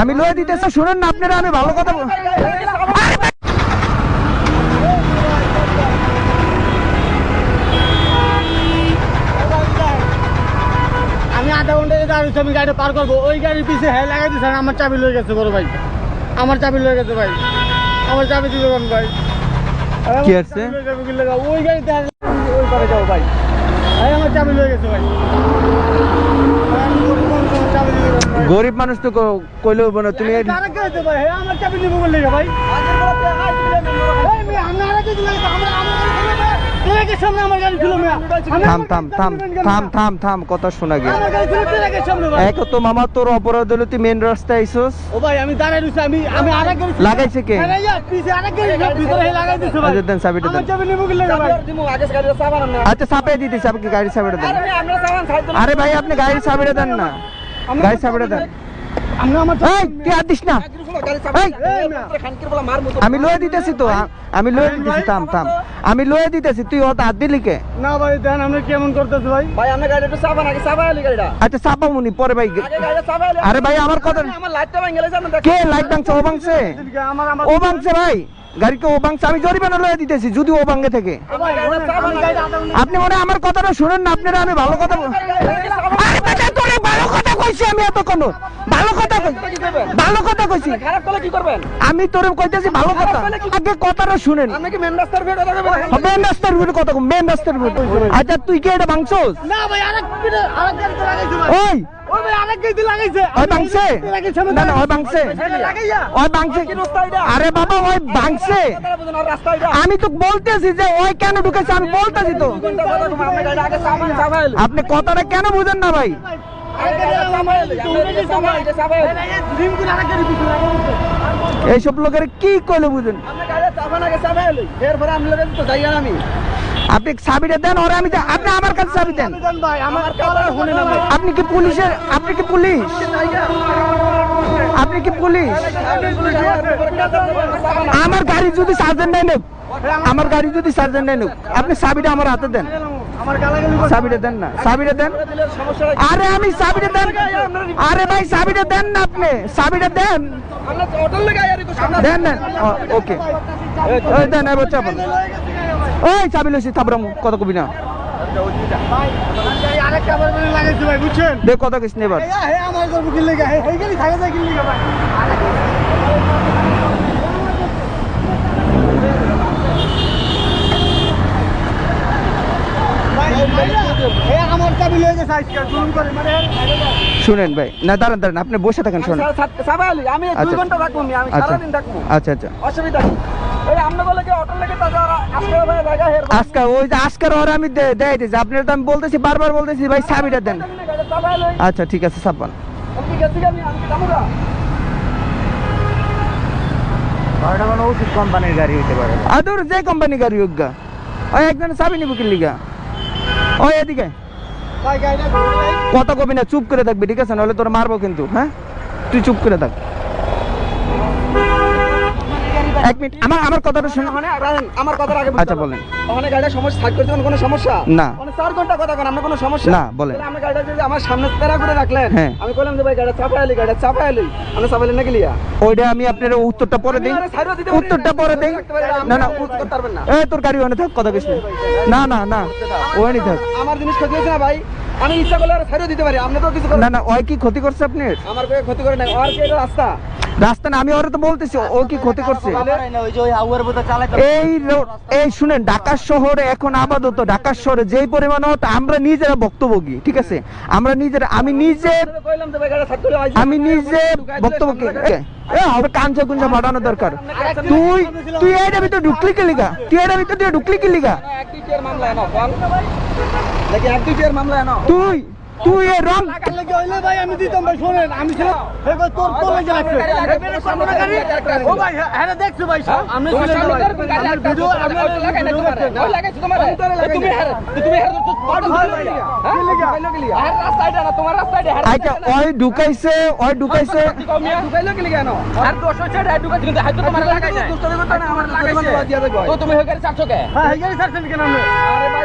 আমি লয়ে দিতেছে শুনেন না আপনারা আমি ভালো কথা আমি আধা ঘণ্টা যেতে আর আমি গাড়িটা পার করব ওই গাড়ির পিছিয়ে হ্যাঁ লাগাই দিচ্ছে আমার চাবি লয়ে গেছে বড় ভাই। আমার চাবি লয়ে গেছে ভাই। আমার চাবি দিতে ভাই? কি? ওই গাড়িতে ওই পারে যাও ভাই। এই আমার চাবি লয়ে গেছে ভাই। গরিব মানুষ, তো ক- কইলে হইব না তুমি আমার চাবি নিবো বললে ভাই। আমরা- আমরা গাড়ি ছিল মেয়ে। ট্রাকের সামনে আমার গাড়ি ছিল থাম থাম থাম চাবি নেবেন কেন? থাম থাম থাম কথা শোনা গিয়ে আমার গাড়ি ছিল ট্রাকের সামনে ভাই। এক তো মামা তোর অপরাধ হলো তুই মেন রাস্তায় আইসোস ও ভাই আমি দাঁড়াই রইছি আমি আমি আরেক গাড়ি লাগাইছে কে? আরে পিছে আরেক গাড়ি ভিতরে লাগাই দিছে ভাই আচ্ছা, দেন, চাবিটা দেন। আচ্ছা চাপে দিতেছি আপনি গাড়ি চাবিটা দেন আরে ভাই আপনি গাড়ির চাবিটা দেন না গাড়ির চাবিটা দেন আমি লয়ে দিতেছি তো আমি লয়ে দিতেছি থাম থাম। আমি লয়ে দিতেছি তুই ওটা হাত দিলি কে? না ভাই দেন আমরা কেমন করতেছি ভাই? ভাই আমরা গাড়ি একটু চাপা নাকি চাপা আলি গাড়িটা। আচ্ছা চাপা মুনি পরে ভাই আরে ভাই আমার কথা আমার লাইটটা ভেঙে আপনি কে লাইট ভাঙছে? ও ভাঙছে? ও ভাঙছে ভাই। গাড়িকে ও ভাঙছে। আমি জরিমানা লয়ে দিতেছি যদি ও ভাঙে থেকে। আপনি মনে হয় আমার কথাটা শুনেন না আপনারা আমি ভালো কথা বল- আরে বেটা তোরে ভালো কথা কইছি আমি এতক্ষণ ভালো কথা কই ভালো কথা কইছি। খারাপ করলে কি করবেন? আমি তোরে কইতেছি ভালো কথা। আগে কথাটা শুনেন। আপনি কি মেন রাস্তার ভিড় কথা বলবেন মেন রাস্তার ভিতরে কথা মেন রাস্তার ভিতরে। আচ্ছা তুই কি এটা ভাঙছস? না ভাই আরেক আরেক গাড়িতে লাগাইছে ভাই। ওই ওই ভাই আরেক গাড়িতে লাগাইছে। ওই ভাঙছে? না না ওই ভাঙছে। ওই ভাঙছে। আরে বাবা ওই ভাঙছে। আমি তো বলতেছি যে ওই কেন ঢুকেছে? আমি বলতেছি তো। আপনি কথাটা কেন বুঝেন না ভাই? এইসব লোকের কি কইলে বুঝেন? আপনি চাবিটা দেন, ওরে আমি আপনি আমার কাছে চাবি দেন। আপনি কি পুলিশের আপনি কি পুলিশ? আপনি কি পুলিশ? আমার গাড়ি যদি সার্জেন্ট নেই আমার গাড়ি যদি সার্জেন্ট নেই নেক আপনি চাবিটা আমার হাতে দেন চাবিটা দেন না চাবিটা দেন সমস্যা আরে আমি চাবিটা দেন আরে ভাই চাবিটা দেন না আপনি চাবিটা দেন আমরা হোটেল লেগে আইয়ারি তো সামনে দেন দেন ওকে ওই দেন এবার চাপান ওই চাবি লইছি থাপরাম কত কবি না দেখ কত কিছু নেবার হে হে আমার করব কি লেগে হে এই গাড়ি থাকে যায় কি লেগে ভাই ভাই, হে আমার চাবি লয়ে গেছে আজকে জুম করে মানে শুনেন ভাই না দাঁড়ান দাঁড়ান আপনি বসে থাকেন শোনেন। আমি দুই আচ্ছা। ঘণ্টা থাকব আমি আমি আচ্ছা সারাদিন থাকব। আচ্ছা আচ্ছা। অসুবিধা কি এই আমরা বলে কি হোটেল লেগে তাছাড়া আজকে ভাই জায়গা হের আজকে ওই যে আজকের ওর আমি দেয় দিয়েছি। আপনার তো আমি বলতেছি বারবার বলতেছি ভাই চাবিটা দেন। আচ্ছা ঠিক আছে কি কি? কোম্পানির গাড়ি হইতে পারে। আদর যে কোম্পানি গাড়ি হোক গা। ওই একজন চাবি নিব গা। ওই এদিকে। কথা কবি না, চুপ করে থাকবি, ঠিক আছে? নাহলে তোর মারবো কিন্তু হ্যাঁ? তুই চুপ করে থাক। এক মিনিট আমার আমার কথাটা শুনে মানে আমার কথার আগে আচ্ছা, বলেন। ওখানে গাড়িটা সমস্যা থাকতে কোনো কোনো সমস্যা? না। মানে চার ঘণ্টা কথা কেন আমরা কোনো সমস্যা? না, বলেন। আমরা গাড়িটা যদি আমার সামনে তেরা করে রাখলেন হ্যাঁ। আমি বললাম যে ভাই গাড়িটা চাপা এলি গাড়িটা আমরা চাপাইলে নাকি লিয়া? ওইটা আমি আপনার উত্তরটা পরে দিই। আমি উত্তরটা না, পরে দিই। না, না না আপনি করতে পারবেন না। এ তোর গাড়ি ওখানে থাক কথা কিছু না। না না ওখানে থাক। আমার জিনিস ক্ষতি হয়েছে না ভাই। আমি ইচ্ছা করলে আর সাইডও দিতে পারি আপনি তো কিছু না না ওই কি ক্ষতি করছে আপনার? আমার ক্ষতি করে নাই। আর কি রাস্তা? রাস্তা না আমি ওরা তো বলতেছি ও কি ক্ষতি করছে? এই এই শুনেন ঢাকা শহরে এখন আপাতত ঢাকা শহরে যেই পরিমাণ হতো আমরা নিজেরা ভক্তভোগী ঠিক আছে? আমরা নিজেরা আমি নিজে। আমি নিজে ভক্তভোগী। হবে কাঞ্চা কুঞ্চা ফাটানো দরকার। তুই তুই এইটা ভিতরে ঢুকলি কি লিগা? তুই এইটা ভিতরে ঢুকলি কি লিগা? তুই তুই এই রং হইলে ভাই আমি দিতাম ভাই শোনেন আমি ছিলাম তোর তোর লাগে লাগছে ও ভাই হ্যাঁ দেখছ ভাই আমি গাড়ি আমার ভিডিও আমি লাগাই না তোমার। ওই লাগাইছো তোমার। তুমি হের, তুমি হের, তো পাট ভাই, হ্যাঁ? আর রাস্তা এটা না, তোমার রাস্তা এটা, আচ্ছা। ওই ঢুকাইছে ওই ঢুকাইছে? ঢুকাইলো কি লিগা আর দোষ হচ্ছে এটা, ঢুকাইছে কিন্তু হাইতো তোমার লাগাই। দুষ্টামি করতে না, আমার লাগাইছে। তো তুমি হয়ে গেলে চাপছো কে? হ্যাঁ এই গাড়ি ছাড়ছেন কেন আপনি আরে ভাই,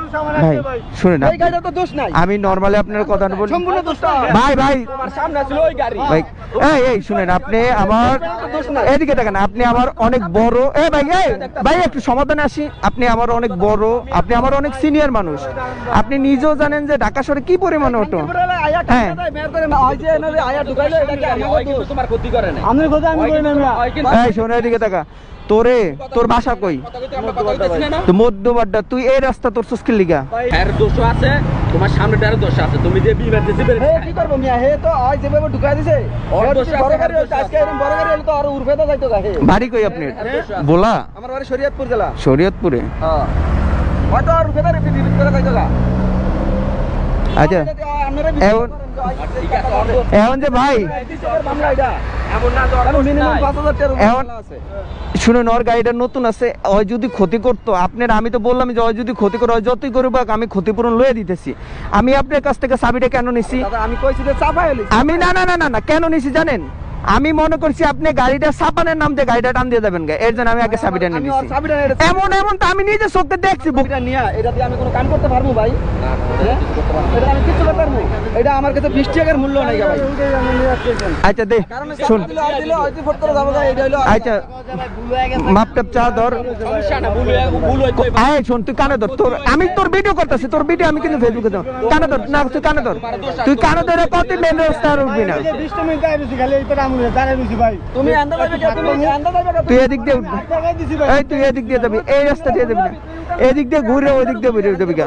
ভাই শুনেন এই গাড়িটা তো দোষ নাই। আমি নর্মালি আপনার কথা বলি সম্পূর্ণ দোষ না ভাই ভাই। তোমার সামনে ছিল ওই গাড়ি। ভাই এই এই শুনেন আপনি আমার এদিকে দেখেন আপনি আমার অনেক বড় এ ভাই এই ভাই একটু সমাধানে আসি। আপনি আমার অনেক বড় আপনি আমার অনেক সিনিয়র মানুষ। আপনি নিজেও জানেন যে ঢাকা শহরে কি পরিমাণ অটো? হ্যাঁ। শোন এদিকে টাকা তোরে তোর বাসা কই? মধ্যবাড্ডা তুই এই রাস্তা তোর সুস্কিল লিগা। এর দোষ আছে তোমার সামনেটার দোষ আছে। তুমি যে বিমার দিছি বেরে কি করব মিয়া? হে তো আজ যেভাবে ঢুকাই দিছে ওর দোষ বড় গাড়ি আজকে এরকম বড় গাড়ি হলো তো আরও উর্ফে তো যাইতো গাহে বাড়ি কই আপনি? বলা? আমার বাড়ি শরীয়তপুর জেলা। শরীয়তপুরে? হ্যাঁ। হয়তো আর উরফে তো রিপিট করে যাইতো গা। আচ্ছা। এখন এখন যে ভাই এখন- শুনুন ওর গাড়িটা নতুন আছে ও যদি ক্ষতি করতো আপনার আমি তো বললাম যে ও যদি ক্ষতি করে যতই করুক আমি ক্ষতিপূরণ লয়ে দিতেছি। আমি আপনার কাছ থেকে চাবিটা কেন নিছি? আমি কইছি আমি না না না না কেন নিছি জানেন? আমি মনে করছি আপনি গাড়িটা সাপানের নাম দিয়ে গাড়িটা টান দিয়ে যাবেন গা। এর জন্য আমি আগে চাবিটা নিয়ে নিছি। এমন এমন তো আমি নিজে চোখে দেখছি। বুক চাবিটা নিয়া এটা দিয়ে আমি কোনো কাম করতে পারব ভাই? হ্যাঁ? এটা আমি কিছু করতে পারব। এটা আমার কাছে বিশ টাকার মূল্য নাই ভাই। আচ্ছা দে শুন। আচ্ছা মাপটাপ চা ধর। হয়ে-। এই শোন তুই কানে ধর। তোর আমি তোর ভিডিও করতেছি তোর ভিডিও আমি কিন্তু ফেসবুকে দেব কানে ধর না তুই কানে ধর। তুই কানে ধরে কত মেন রাস্তা উঠবি না? বিশটা মিনিট দাঁড়িয়ে খালি এইটা তুই এদিক দিয়ে এই তুই এদিক দিয়ে যাবি। এই রাস্তা দিয়ে যাবি না। এদিক দিয়ে ঘুরে দিয়ে গা।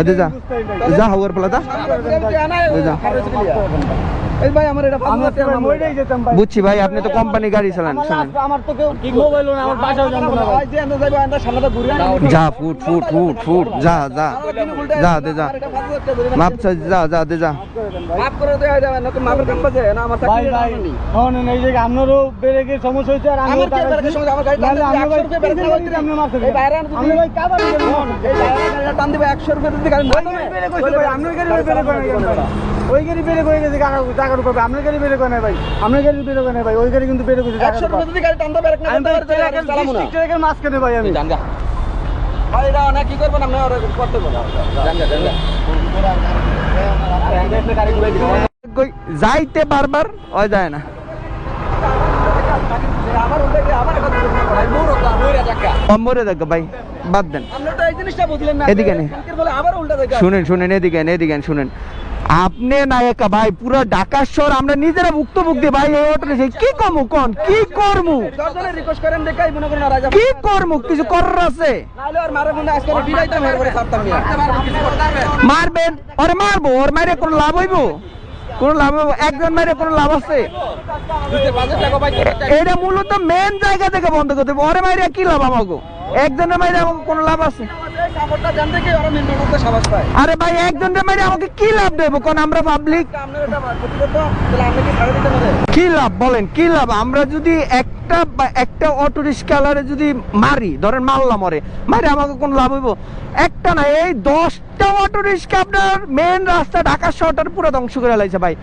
আচ্ছা যা। হওয়ার যা হাওয়ার পালা যা। যা। এই ভাই আমার এটা ভাই মরেই যেতাম ভাই। বুঝছি ভাই আপনি তো কোম্পানি গাড়ি চালান শুনেন। আমার তো কেউ মোবাইল না আমার বাসাও জানতো না ভাই। যে সামনে ঘুরে ফুট ফুট ফুট ফুট যা যা। যা দে যা। মাপ যা যা দে যা। মাফ করে দেওয়া যাবে না তো মাপের কাম বাজে না আমার ভাই চাকরি ভাই শোনেন এই যে আপনারও ব্রেকের সমস্যা হয়েছে আর আমার কি সমস্যা? আমার গাড়ি নাহলে টানলে ভাই 100 রুপিয়া ব্রেক তিনজন যদি আপনি মারতে এই বাইরে আনতে ভাই কাবার এই বাইরে টান দিবে 100 রুপিয়া দিতে গাড়ি না তুমি। বেড়ে কইছে ভাই আপনি গাড়ি বেড়ে করে গেছেন ভাই। ওই গাড়ি বেড়ে করে গেছে টাকার উপর আপনার গাড়ি বেড়ে করে নাই ভাই। আপনার গাড়ি বেড়ে করে নাই ভাই। ওই গাড়ি কিন্তু বেড়ে কইছে 100 রুপিয়া দিতে গাড়ি টান দিবে ব্রেক না টানতে ভাই পারে না। মাঝখানে ভাই আমি। ভাই এটা কি করবেন আপনি? করতে যাইতে বারবার? ওই যায় না। ভাই। বাদ দেন। শুনেন শুনেন এদিকে এদিকে শুনেন। আপনি না একা ভাই পুরো ঢাকা শহর আমরা নিজেরা ভুক্তভোগী ভাই এই অটো কি কমু কোন? কি করমু? দশজনের রিকোয়েস্ট করেন দেখাই মনে করেন রাজা কি করমু? কিছু করার আছে। মারবেন? ওরে মারবো ওর মারে কোনো লাভ হইব? কোনো লাভ হইব? একজন মারে কোনো লাভ আছে। এটা মূলত মেন জায়গা থেকে বন্ধ করতে ওরে মাইরে কি লাভ আমাকে একজনের মাইরে আমাকে লাভ আছে? আরে ভাই, একজনের মাইরে আমাকে কি লাভ কোন আমরা পাবলিক কি লাভ বলেন, কি লাভ? আমরা যদি একটা একটা অটো রিক্সাওয়ালারে যদি মারি, ধরেন মারলাম মরে মারে আমাকে কোন লাভ হইব? একটা না, এই দশটা অটো রিক্সা আপনার মেন রাস্তা ঢাকা শহরটার পুরো ধ্বংস করে ভাই।